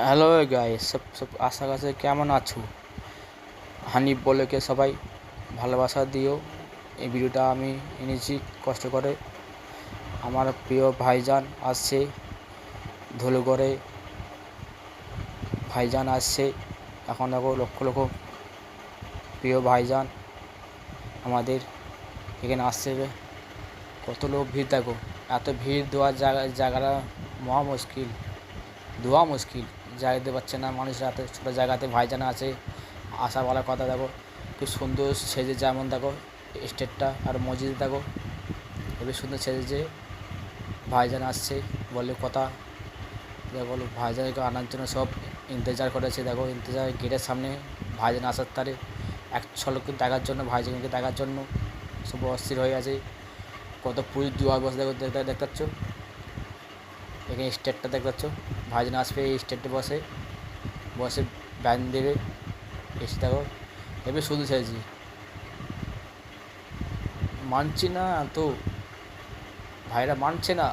Hello guy সব সব আশা কাছে কেমন আছো হানিফ বলেকে সবাই ভালোবাসা দিও এই ভিডিওটা আমি এনেছি কষ্ট করে আমার প্রিয় ভাইজান আসছে ধুলোগড়ে ভাইজান আসছে এখন দেখো লক্ষ লক্ষ প্রিয় ভাইজান আমাদের এখানে আসছে কত লোক ভিড় দেখো এত ভিড় দেওয়ার জায়গা জায়গাটা মহা মুশকিল দেওয়া মুশকিল দিতে পারছে না, মানুষ রাতে ছোটো জায়গাতে ভাইজান আছে, আসা বলার কথা দেখো খুব সুন্দর সেজে যেমন দেখো, স্টেটটা আর মসজিদ দেখো খুবই সুন্দর সেজেছে, ভাইজান আসছে বলে কথা, দেখো ভাইজানকে আনার জন্য সব ইন্তজার করেছে, দেখো ইন্তজার গেটের সামনে ভাইজান আসার তারে, এক ঝলক দেখার জন্য, ভাইজানকে দেখার জন্য, সব অস্থির হয়ে আছে, কত পুলিশ দুয়ার বসে দেখো, দেখতে দেখতে পাচ্ছ? এখানে স্টেটটা দেখতে পাচ্ছ? ভাইজান আসবে, এই স্টেটে বসে বসে ব্যান দেবে, এসে দেখো, এবার শুধু চাইছি মানছি না তো, ভাইরা মানছে না।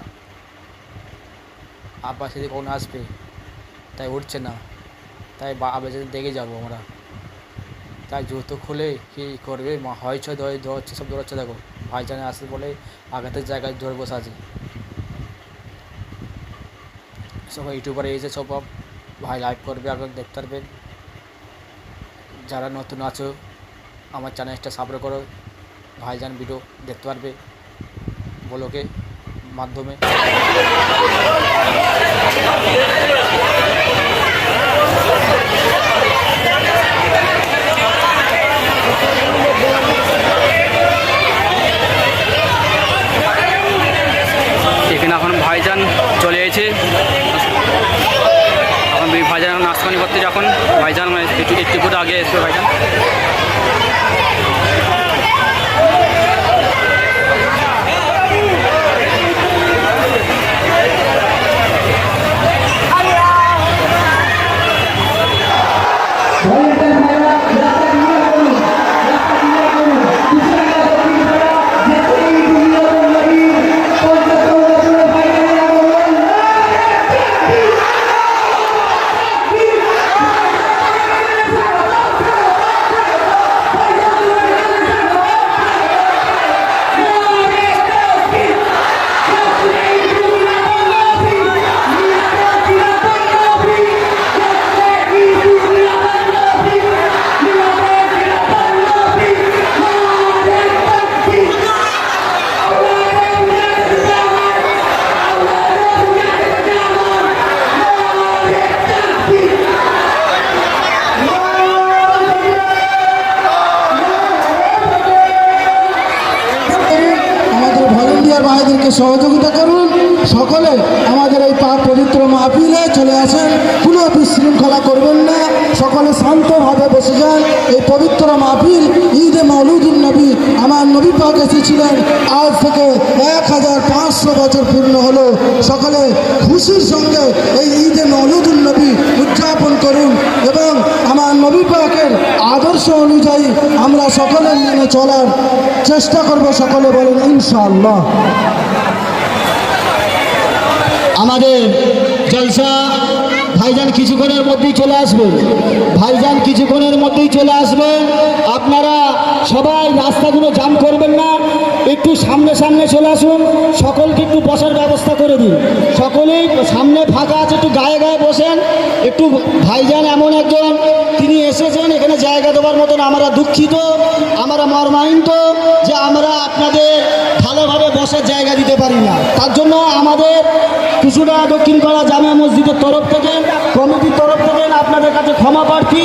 আবার সেদিকে কখন আসবে, তাই উঠছে না। তাই আবার যদি দেখে যাব আমরা। তাই জুতো খুলে কী করবে? হয় ছয়, দয় দৌড়াচ্ছে সব দৌড়াচ্ছে দেখো। ভাইজানে আসে বলে আঘাতের জায়গায় জোর বসে আছে। সব ইউটিউবারে এসে সব ভাই লাইভ করবে আপনারা দেখতে পারবেন যারা নতুন আছো, আমার চ্যানেলটা সাবস্ক্রাইব করো। ভাইজান ভিডিও দেখতে পারবে, বলোকে মাধ্যমে। এখানে এখন ভাইজান চলে এসেছে। এখন ভাইজান নাচকানি করতে যখন ভাইজান একটু একটু করে আগে এসবে ভাইজান। ভাইদেরকে সহযোগিতা করুন। সকলে আমাদের এই পা পবিত্র মাহফিলে চলে আসেন। কোনো বিশৃঙ্খলা করবেন না। সকলে শান্তভাবে বসে যান। এই পবিত্র মাহফিল ঈদে মৌলুদুল নবী আমার নবী পাক এসেছিলেন। আজ থেকে এক হাজার পাঁচশো বছর পূর্ণ হলো। সকলে খুশির সঙ্গে এই ঈদে মৌলুদুল নবী করুন এবং আমার নবী পাকের আদর্শ অনুযায়ী আমরা সকলে মেনে চলার চেষ্টা করব। সকলে বলেন, ইনশাআল্লাহ। আমাদের জলসা ভাইজান কিছুক্ষণের মধ্যেই চলে আসবে। ভাইজান কিছুক্ষণের মধ্যেই চলে আসবে। আপনারা সবাই রাস্তাগুলো জাম করবেন না। সামনে সামনে চলে আসুন। সকলকে একটু বসার ব্যবস্থা করে দিন। সকলেই সামনে ফাঁকা আছে, একটু গায়ে গায়ে বসেন। একটু ভাইজান এমন একজন, তিনি এসেছেন, এখানে জায়গা দেওয়ার মতন আমরা দুঃখিত, আমরা মর্মাহিত যে আমরা আপনাদের ভালোভাবে বসার জায়গা দিতে পারি না। তার জন্য আমাদের কিছুটা দক্ষিণ পাড়া জামা মসজিদের তরফ থেকে, কমিটির তরফ থেকে আপনাদের কাছে ক্ষমা প্রার্থী।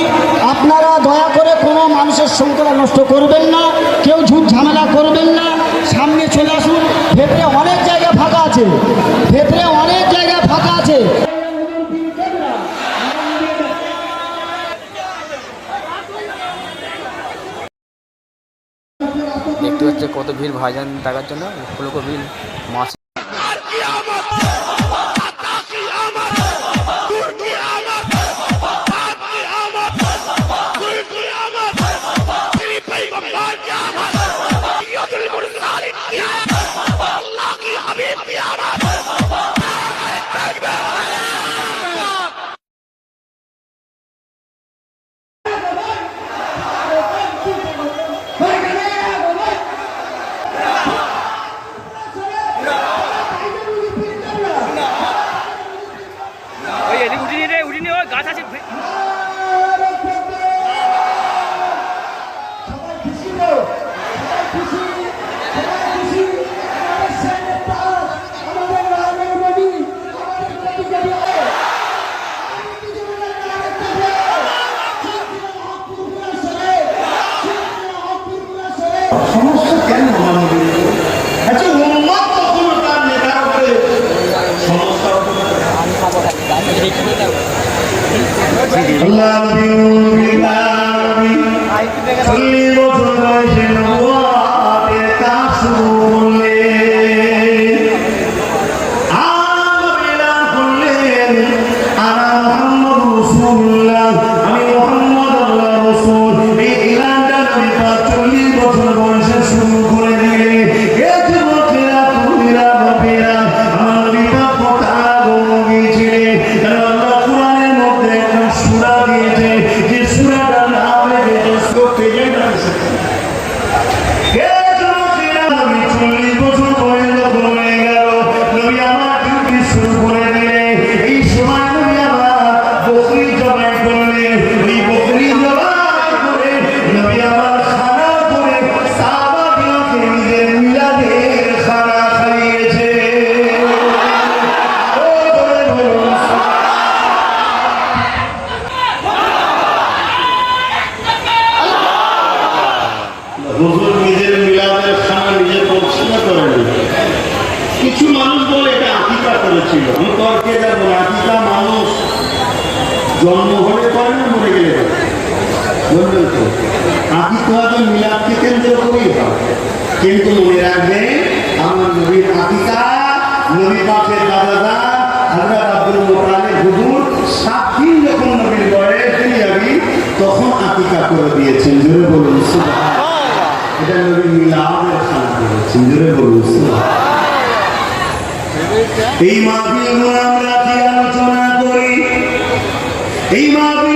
আপনারা দয়া করে কোনো মানুষের শৃঙ্খলা নষ্ট করবেন না, কেউ ঝুট ঝামেলা করবেন না সামনে চলে আসুন ভেতরে অনেক জায়গা ফাঁকা আছে ভেতরে অনেক জায়গা ফাঁকা আছে। দেখতে হচ্ছে কত ভিড় ভাইজান দেখার জন্য ফুলকো ভিড় মাছ। 他就不曾经多次的艰 হুজুর নিজের মিলাদের খানা নিজে তফসিলা করেনি কিছু মানুষ বলে এটা আকিকা করেছিল। আমি তো আর আকিকা মানুষ জন্ম হলে করে না মরে গেলে বলবেন তো। আকিকা তো মিলাদকে কেন্দ্র করেই হয়। কিন্তু মনে রাখবেন, আমার নবীর আকিকা, নবী পাখের দাদাদা হাজরত আব্দুল মোতালের হুজুর সাত যখন নবীর বয়স তিনি তখন আকিকা করে দিয়েছেন। জোরে বলুন সুবাহ এটা নবী মিলাদের শান্তি সিন্দুরে বলুন এই মাহফিল আমরা কি আলোচনা করি? এই মাহফিল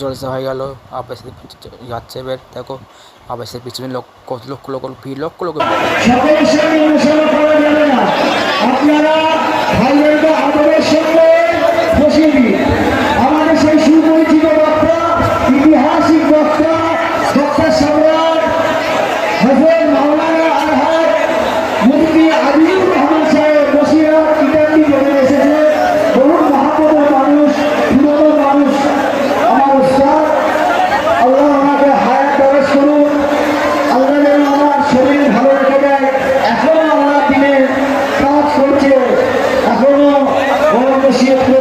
জলসা হয়ে গেল, আবার যাচ্ছে। এবার দেখো আপেসের পিছনে লক্ষ লক্ষ লক্ষ ভিড়, লক্ষ লক্ষ আমাদের সেই সুপরিচিত বক্তা, ইতিহাসিক বক্তা siempre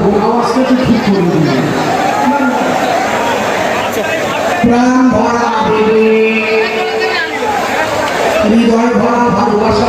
এবং আওয়াজটাকে ঠিক করে দিলেন প্রাণ ভরা হৃদয় ভরা ভালোবাসা